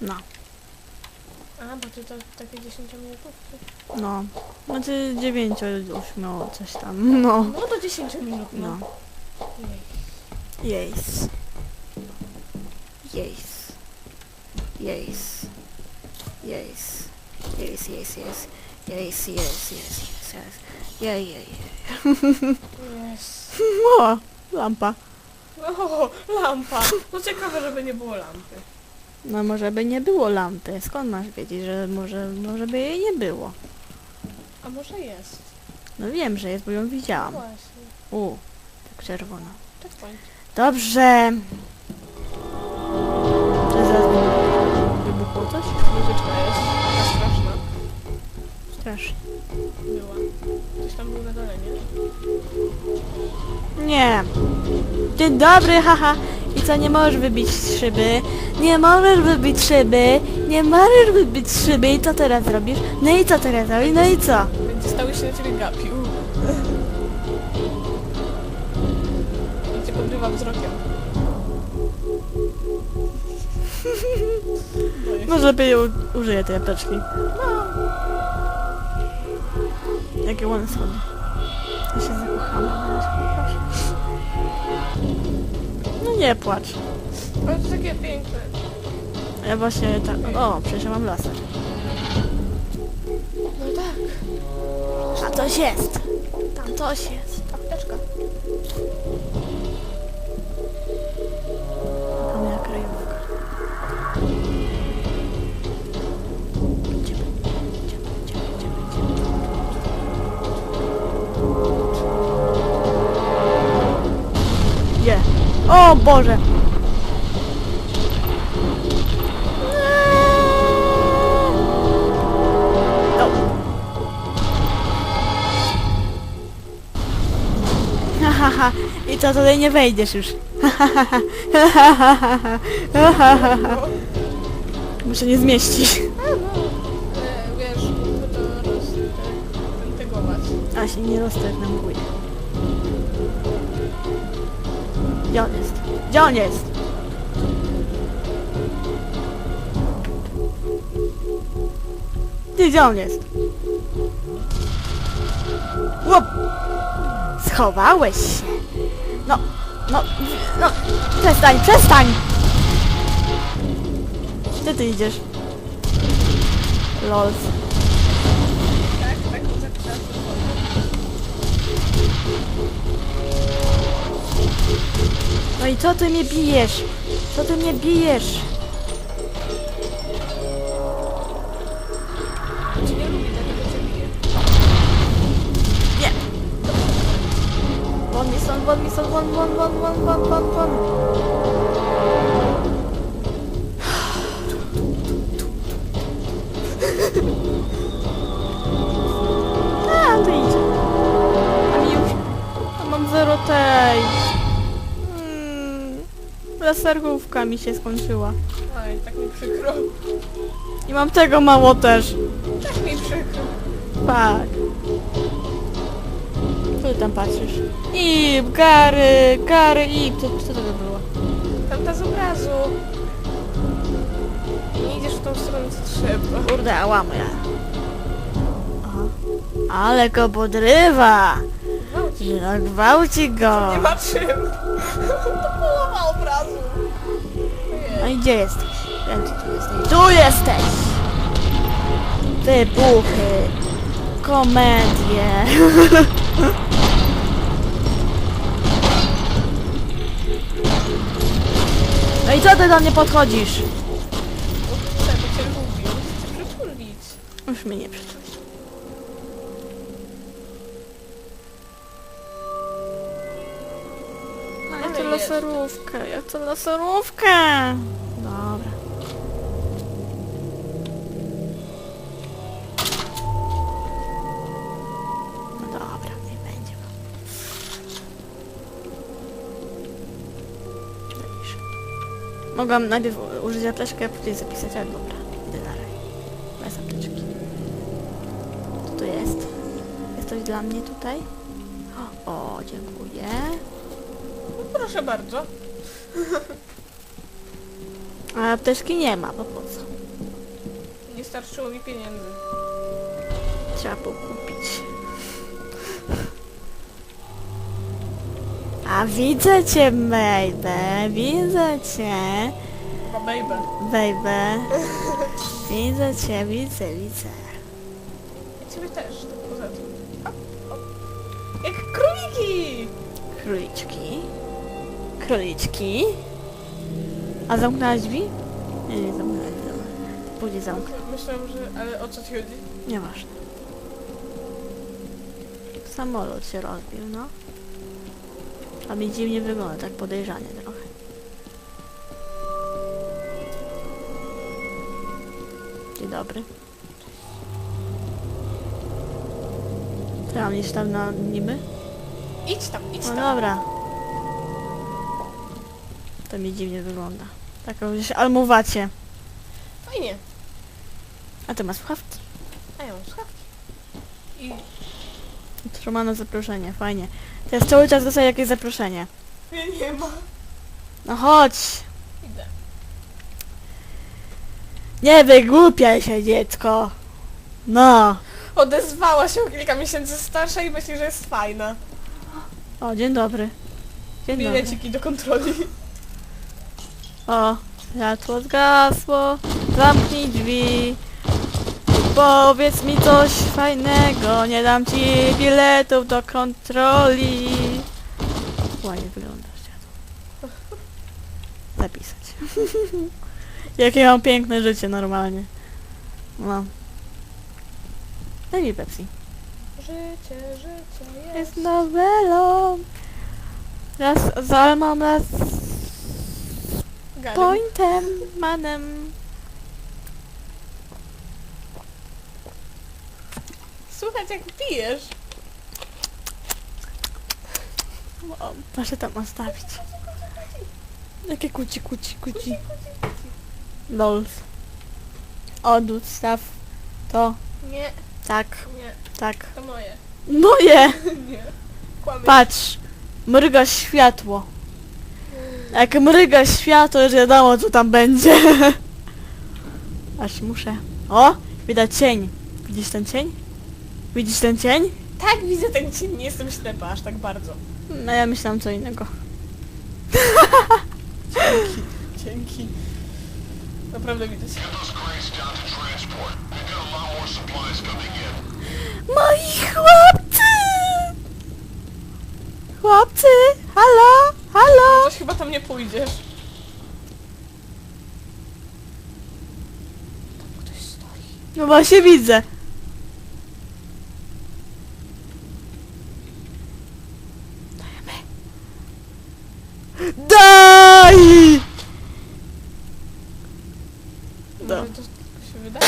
No, A, bo ty to takie 10 minutówki. no. Znaczy 9, 8, coś tam. No. No to 10 minut, no. No. Jej. Jejs. Jejs. Jejs. Jejs. Jejs, jejs, jejs. Jejs, jejs, jejs, jejs, jejs. Jej, jej, jej. Jest. O, lampa. O, lampa. No ciekawe, żeby nie było lampy. No może by nie było lampy. Skąd masz wiedzieć, że może, może by jej nie było? A może jest? No wiem, że jest, bo ją widziałam. Właśnie. U, tak czerwona. Tak point. Dobrze. Czy zaraz wybuchło coś? Muzyczka jest taka straszna. Strasznie. Była. Ktoś tam był na dole, nie? Nie. Dzień dobry, haha. Co, nie możesz wybić szyby? Nie możesz wybić szyby. Nie możesz wybić szyby. I co teraz zrobisz? No i co teraz robisz? No i co? Będzie stały się na ciebie gapił. I cię podrywa wzrokiem. Może lepiej u- użyję tej apteczki. Jakie ładne schody. Ja się zakochałam. Proszę. Nie płacz. To takie piękne. Ja właśnie tak... O, przecież ja mam laser. No tak. A coś jest. Tam coś jest. Apteczka. O Boże! No. Ha, ha, ha. I co, tutaj nie wejdziesz już. Muszę nie zmieścić. A no. E, wiesz, mógłby to roz... te- zintegować. A się nie rozterminuje. Gdzie on jest? Gdzie on jest? Ty, gdzie on jest? Łop! Schowałeś się. No, no, no, przestań, przestań! Gdzie ty idziesz? Lol. Tak, tak, tak, tak. No i co ty mnie bijesz? Co ty mnie bijesz? Nie! Won mi stąd, won mi stąd, won, won, won, won, won, won, won. A, to idzie. A mi już... A mam zero tej. Lasergówka mi się skończyła. Oj, tak mi przykro. I mam tego mało też. Tak mi przykro. Tak. Co ty tam patrzysz? I Gary, Gary i co, co to by było? Tamta z obrazu. Nie idziesz w tą stronę, co trzeba. Kurde, ała moja. Aha. Ale go podrywa! Gwałci. No gwałci go! Nie ma czym. No i gdzie jesteś? Wiem, tu jesteś. Tu jesteś! Wybuchy! Komedie! No i co ty do mnie podchodzisz? Bo chcę, bo cię lubi. On chce cię przytulić. Już mnie nie przytuli. A ja chcę laserówkę! Dobra. No dobra, nie będzie będziesz? Mogłam najpierw użyć apteczki, a później zapisać, ale dobra, idę dalej. Bez apteczki. Co tu jest? Jest coś dla mnie tutaj? O, dziękuję. Proszę bardzo. A apteczki nie ma, bo po co? starczyło mi pieniędzy. Trzeba pokupić. A widzę cię, baby. Widzę cię, Chyba baby. baby. Widzę cię, widzę, widzę. Ja ciebie też, tak poza tym. Jak króliki! Króliczki. Króliczki. A zamknęłaś drzwi? Nie, nie zamknęłaś drzwi. dobra. Później zamknę. Myślałam, że... Ale o co ci chodzi? Nieważne. Samolot się rozbił, no. A mi dziwnie wygląda, tak podejrzanie trochę. Dzień dobry. Iść tam na niby? Idź tam, idź No tam. dobra. To mi dziwnie wygląda. Taką gdzieś almuwacie. Fajnie. A ty masz słuchawki? A ja mam słuchawki. I... Otrzymano zaproszenie, fajnie. Teraz cały czas dostaję jakieś zaproszenie. Ja nie ma. No chodź! Idę. Nie wygłupiaj się, dziecko! No! Odezwała się o kilka miesięcy starsza i myśli, że jest fajna. O, dzień dobry. Dzień dobry. Bileciki do kontroli. O, światło zgasło. Zamknij drzwi. Powiedz mi coś fajnego. Nie dam ci biletów do kontroli. Ładnie wygląda światło. Zapisać. Jakie mam piękne życie normalnie. No. Daj mi Pepsi. Życie, życie jest. Jest nowelą. Raz z Almą, raz z Pointem, manem. Słuchaj, jak pijesz. O, proszę tam ostawić. Jakie kuci, kuci, kuci. Lols. Odstaw to. Nie, Tak, nie, tak. to moje. Moje! Nie. Patrz. Mryga światło. Jak mryga światło, już wiadomo co tam będzie. Aż muszę. O! Widać cień. Widzisz ten cień? Widzisz ten cień? Tak, widzę ten cień, nie jestem ślepa aż tak bardzo. No ja myślałam co innego. Dzięki, dzięki. Naprawdę widać. Moi chłopcy! Chłopcy! Halo? Halo? Coś chyba tam nie pójdziesz. Tam ktoś stoi. No właśnie widzę. Dajemy. Daj! Może to się wydaje?